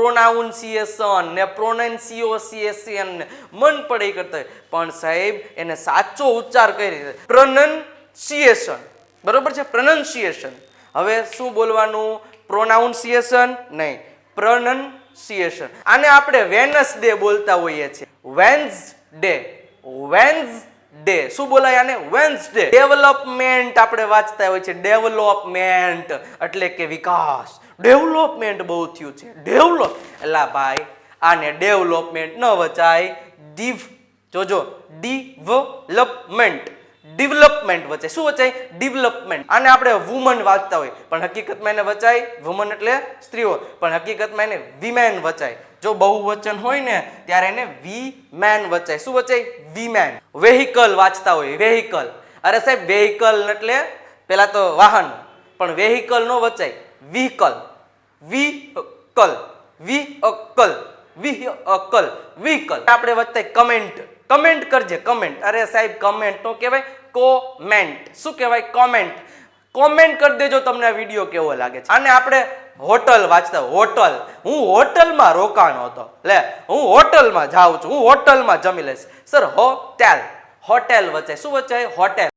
Pronunciation ને પ્રોનાન્સિયોસિએશન ને મન પડે એ કરતા. પણ સાહેબ, એને સાચો ઉચ્ચાર કઈ રીતે પ્રનન્સિએશન. બરોબર છે? પ્રનન્સિએશન. હવે શું બોલવાનું? પ્રોનાઉન્સિએશન નહીં. પ્રનન્સિએશન. આને આપણે વેનસ ડે બોલતા હોઈએ છીએ. વેન્સ ડે વેન્સ ડે શું બોલાય આને? વેન્સ ડે ડેવલપમેન્ટ આપણે વાંચતા હોય છે ડેવલપમેન્ટ. એટલે કે વિકાસ. ડેવલપમેન્ટ બહુ થયું છે. ડેવલપ એલા ભાઈ, આને ડેવલપમેન્ટ ન વચાય. ડીવ જોજો, ડિવલપમેન્ટ. ડેવલપમેન્ટ વચ્ચે શું વચાય? ડેવલપમેન્ટ. આને આપણે વુમન વાંચતા હોય. પણ હકીકતમાં એને વચાય વુમન એટલે સ્ત્રીઓ. પણ હકીકતમાં એને વિમેન વચાય. જો બહુવચન હોય ને, ત્યારે એને વી મેન વચાય. શું વચાય? વીમેન વેહિકલ વાંચતા હોય. વેહિકલ અરે સાહેબ વેહિકલ એટલે પેલા તો વાહન. પણ વેહિકલ નો વચાય. Vehicle vehicle. Vehicle. Vehicle. Vehicle આપણે વચ્ચે કમેન્ટ કમેન્ટ કરજે કમેન્ટ અરે સાહેબ કમેન્ટ નો કહેવાય? કોમેન્ટ શું કહેવાય? કોમેન્ટ કોમેન્ટ કરી દેજો, તમને આ વીડિયો કેવો લાગે છે. અને આપણે હોટલ વાંચતા હોટલ હું હોટલમાં રોકાણો હતો. લે, હું હોટલમાં જાઉં છું, હું હોટલમાં જમી લઈશ. સર હોટેલ હોટેલ વચ્ચે. શું વચ્ચે? હોટેલ